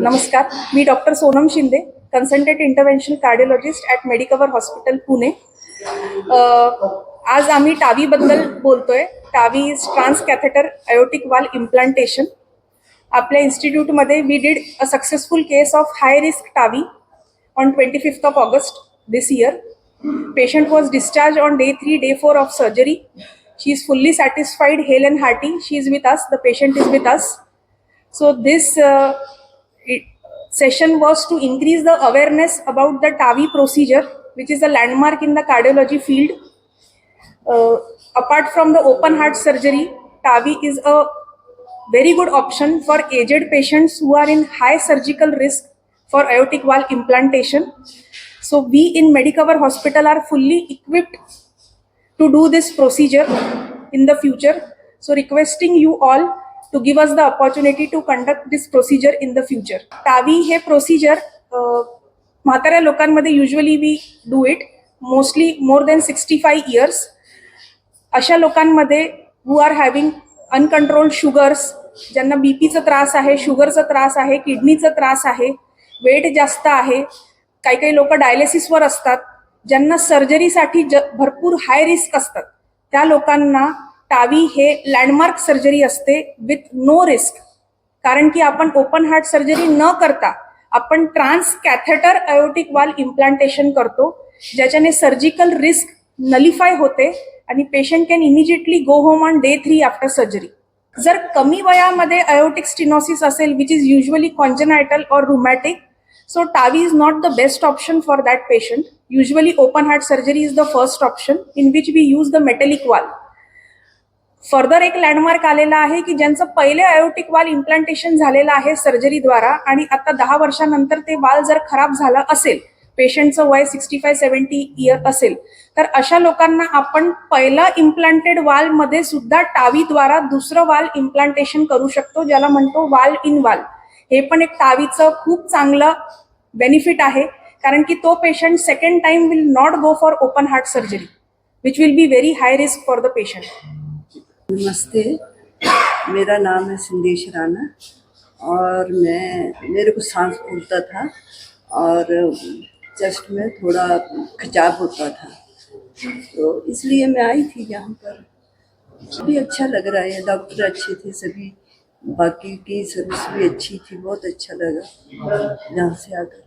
नमस्कार मी doctor Sonam Shinde consultant intervention cardiologist at Medicover hospital Pune. आज आम्ही टावीबद्दल बोलतोय. TAVI is transcatheter aortic valve implantation आपल्या इन्स्टिट्यूटमध्ये we did a successful case of high risk TAVI on twenty fifth of August this year patient was discharge on day three day four of surgery she is fully satisfied hale and hearty. She is with us. The patient is with us. So this uh, it, session was to increase the awareness about the tavi procedure which is a landmark in the cardiology field uh, apart from the open heart surgery tavi is a very good option for aged patients who are in high surgical risk for aortic valve implantation so we in Medicover Hospital are fully equipped to do this procedure in the future. So requesting you all to give us the opportunity to conduct this procedure in the future TAVI हे procedure म्हाताऱ्या लोकांमध्ये usually we do it mostly more than sixty five years अशा लोकांमध्ये who are having uncontrolled sugars ज्यांना B पीचा त्रास आहे शुगरचा त्रास आहे किडनीचा त्रास आहे वेट जास्त आहे काही काही लोक डायलिसिसवर असतात ज्यांना सर्जरीसाठी ज भरपूर हाय रिस्क असतात. त्या लोकांना टावी हे लँडमार्क सर्जरी असते विथ नो रिस्क कारण की आपण ओपन हार्ट सर्जरी न करता आपण transcatheter aortic valve implantation करतो ज्याच्याने सर्जिकल रिस्क नलिफाय होते आणि patient can immediately go home on day three after surgery जर कमी वयामध्ये अयोटिक स्टिनॉसिस असेल विच इज युजली कॉन्जनायटल और rheumatic so TAVI is not the best option for that patient usually open heart surgery is the first option in which we use the metallic valve further एक landmark आलेला आहे की ज्यांचं पहिले aortic valve implantation झालेलं आहे सर्जरीद्वारा आणि आता दहा वर्षानंतर ते वाल जर खराब झालं असेल पेशंटचं वय सिक्स्टी फाय सेव्हन्टी इयर असेल तर अशा लोकांना आपण पहिला इम्प्लांटेड वालमध्ये सुद्धा टावीद्वारा दुसरं वाल इम्प्लांटेशन करू शकतो ज्याला म्हणतो वाल इन वाल. हे पण एक टावीचं खूप चांगलं बेनिफिट आहे कारण की तो patient second time will not go for open heart surgery which will be very high risk for the patient नमस्ते। मेरा नाम है संदेश राणा और मैं, मेरे को सांस फूलता था और चेस्ट में थोड़ा खिंचाव होता था। तो इसलिए मैं आई थी यहाँ पर। भी अच्छा लग रहा है, डॉक्टर अच्छे थे सभी। बाकी की सर्विस भी अच्छी थी, बहुत अच्छा लगा। यहाँ से आकर।